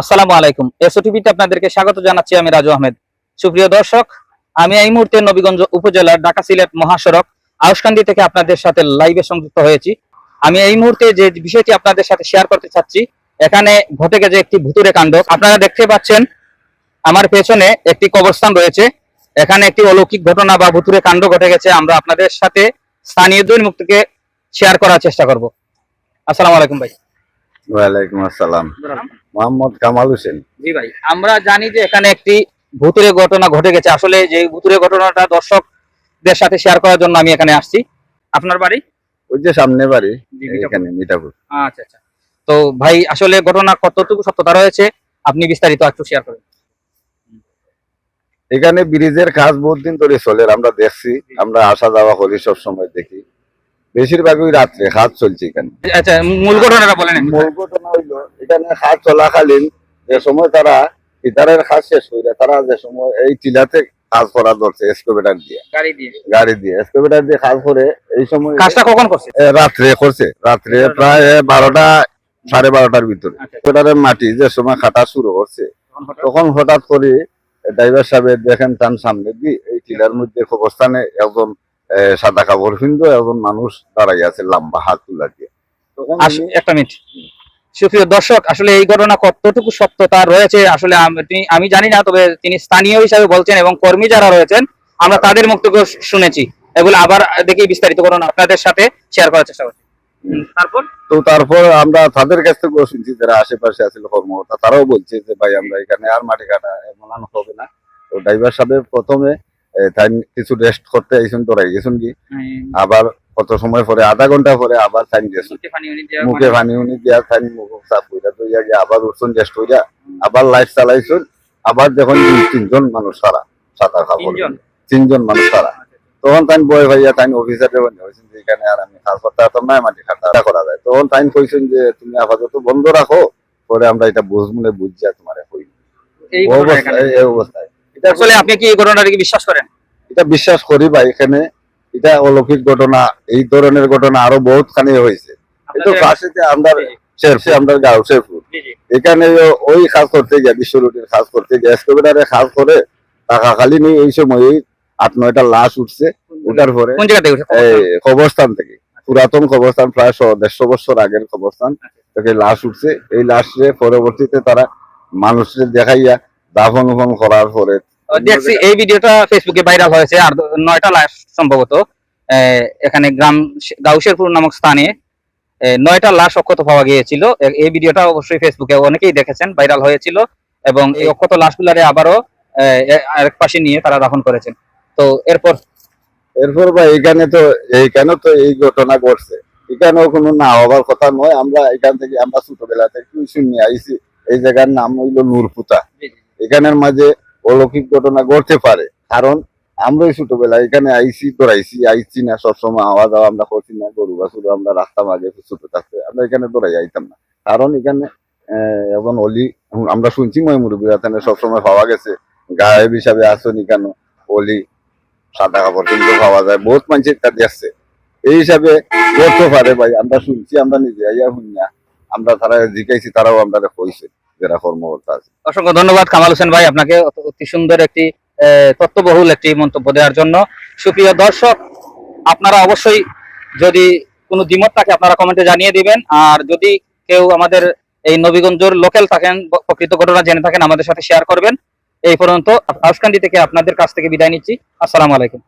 আসসালামু আলাইকুম। এসও টিভিতে আপনাদেরকে স্বাগত জানাচ্ছি আমি রাজু আহমেদ। সুপ্রিয় দর্শক, আমি এই মুহূর্তে নবীগঞ্জ উপজেলার ঢাকা সিলেট মহাসড়ক আউসকান্দি থেকে আপনাদের সাথে লাইভে সংযুক্ত হয়েছি। আমি এই মুহূর্তে যে বিষয়টি আপনাদের সাথে শেয়ার করতে চাচ্ছি, এখানে ঘটে গেছে একটি ভুতুরে কাণ্ড আপনারা দেখতে পাচ্ছেন, আমার পেছনে একটি কবরস্থান রয়েছে। এখানে একটি অলৌকিক ঘটনা বা ভুতুরে কাণ্ড ঘটে গেছে, আমরা আপনাদের সাথে স্থানীয়দের মুখ থেকে শেয়ার করার চেষ্টা করব। আসসালামু আলাইকুম ভাই। ওয়ালাইকুম আসসালাম। মোহাম্মদ কামাল হোসেন। জি ভাই আমরা জানি যে এখানে একটি ভুতুরে ঘটনা ঘটে গেছে। আসলে যে ভুতুরে ঘটনাটা দর্শকদের সাথে শেয়ার করার জন্য আমি এখানে আসছি। আপনার বাড়ি? ওই যে সামনে বাড়ি এখানে মিঠাপুর। আচ্ছা আচ্ছা। তো ভাই আসলে ঘটনা কতটুকু সত্যতা রয়েছে? আপনি বিস্তারিত একটু শেয়ার করেন। এখানে ব্রিজের কাজ বহুত দিন ধরে চলে। আমরা দেখছি আমরা আসা যাওয়া করি সব সময় দেখি। বেশিরভাগই রাত্রে হাত চলছে এখানে। আচ্ছা মূল ঘটনাটা বলেন মূল ঘটনা হইল এখানে কাজ চলাকালীন যে সময় তারা ইতারের কাজ শেষ হইলে তারা যে সময় এই টিলাতে কাজ করা ধরছে এসকোভেটার দিয়ে। গাড়ি দিয়ে। গাড়ি দিয়ে এসকোভেটার দিয়ে কাজ করে এই সময় কাজটা কখন করছে? রাত্রে করছে। রাত্রে প্রায় বারোটা সাড়ে বারোটার ভিতরে। আচ্ছা। এসকোভেটারের মাটি যে সময় খাটা শুরু করছে তখন হঠাৎ- করে ড্রাইভার সাহেব দেখেন তার সামনে দিয়ে এই টিলার মধ্যে অবস্থানে একজন সাদা কাপড় হিন্দু একজন মানুষ দাঁড়াই আছে লম্বা হাত তুলা দিয়ে। একটা মিনিট। সুপ্রিয় দর্শক আসলে এই ঘটনা কতটুকু সত্যতা রয়েছে আসলে আমি জানি না তবে তিনি স্থানীয় হিসাবে বলছেন এবং কর্মী যারা রয়েছেন আমরা তাদের মুখ থেকে শুনেছি। এগুলো আবার দেখি বিস্তারিত ঘটনা আপনাদের সাথে শেয়ার করার চেষ্টা করছি। তারপর? তো তারপর আমরা তাদের কাছ থেকেও শুনছি যারা আশেপাশে আছে কর্মকর্তা তারাও বলছে যে ভাই আমরা এখানে আর মাটি কাটা এমন হবে না। তো ড্রাইভার সাহেব প্রথমে তাই কিছু রেস্ট করতে আইসুন তোরাই গেছুন কি? আবার কত সময় পরে আধা ঘণ্টা পরে আবার টাইম গেছুন মুখে পানি উনি দিয়া মুখ সাফ কইরা তো আবার উঠছুন রেস্ট কইরা আবার লাইট চালাইছুন আবার যখন তিনজন মানুষ সারা তিনজন? মানুষ সারা। তখন তাই বয় ভাইয়া তাই অফিসারে বন্ধ হয়েছেন যে এখানে আর আমি কাজ করতে পারতাম না মাটি খাটা করা যায়। তখন তাই কইছেন যে তুমি আপাতত বন্ধ রাখো পরে আমরা এটা বুঝমুনে বুঝিয়া তোমার কই এই অবস্থায় এই অবস্থায়। এটা আসলে আপনি কি এই ঘটনাটাকে বিশ্বাস করেন? এটা বিশ্বাস করি ভাই এখানে এটা অলৌকিক ঘটনা এই ধরনের ঘটনা আরও বহুত খানি হয়েছে। কিন্তু আমরা শেরফে আমরা গাঁও শেরপুর। জি, জি। এখানে ওই কাজ করতে গিয়ে বিশ্ব কাজ করতে গিয়ে এসকোভেটারে কাজ করে টাকা খালি নেই ওই সময় আট নয়টা লাশ উঠছে উঠার পরে কোন জায়গা থেকে উঠে? এই কবরস্থান থেকে। পুরাতন কবরস্থান প্রায় দেড়শো বছর আগের কবরস্থান থেকে লাশ উঠছে। এই লাশে পরবর্তীতে তারা মানুষের দেখাইয়া দাফন করার পরে দেখছি এই ভিডিওটা ফেসবুকে ভাইরাল হয়েছে আর নয়টা লাশ সম্ভবত। এখানে গ্রাম গাউসেরপুর নামক স্থানে নয়টা লাশ অক্ষত পাওয়া গিয়েছিল। এই ভিডিওটা অবশ্যই ফেসবুকে অনেকেই দেখেছেন ভাইরাল হয়েছিল এবং এই অক্ষত লাশগুলারে আবারও আরেক পাশে নিয়ে তারা দাফন করেছেন। তো এরপর? এরপর বা এখানে তো এইখানে তো এই ঘটনা ঘটছে। এখানেও কোনো না হবার কথা নয় আমরা এখান থেকে আমরা ছোটবেলা থেকে শুনি আইছি এই জায়গার নাম হইল নূরপুতা। এখানের মাঝে অলৌকিক ঘটনা ঘটতে পারে। কারণ আমরাই ছোটবেলা এখানে আইসি দৌড়াইছি আইছি না, সবসময় আওয়া যাওয়া আমরা করছি না, গরু বাছুর আমরা রাস্তা মাঝে ছোট থাকতে, আমরা এখানে দৌড়াই আইতাম না। কারণ এখানে এখন অলি আমরা শুনছি এখানে সবসময় পাওয়া গেছে, গায়েব হিসাবে আসনি কেন? অলি, সাদা কাপড় কিন্তু পাওয়া যায় বহুত মানুষের কাছে আসছে এই হিসাবে করতে পারে ভাই, আমরা শুনছি, আমরা নিজে আইয়া শুনি না। আমরা তারা জিকাইছি তারাও আমরা কইছে। যারা কর্মকর্তা আছে অসংখ্য ধন্যবাদ কামাল হোসেন ভাই আপনাকে। অতি সুন্দর একটি আহ, তথ্যবহুল একটি মন্তব্য দেওয়ার জন্য। সুপ্রিয় দর্শক আপনারা অবশ্যই যদি কোনো দ্বিমত থাকে আপনারা কমেন্টে জানিয়ে দিবেন। আর যদি কেউ আমাদের এই নবীগঞ্জের লোকাল থাকেন প্রকৃত ঘটনা জেনে থাকেন আমাদের সাথে শেয়ার করবেন। এই পর্যন্ত হাউসকান্দি থেকে আপনাদের কাছ থেকে বিদায় নিচ্ছি। আসসালামু আলাইকুম।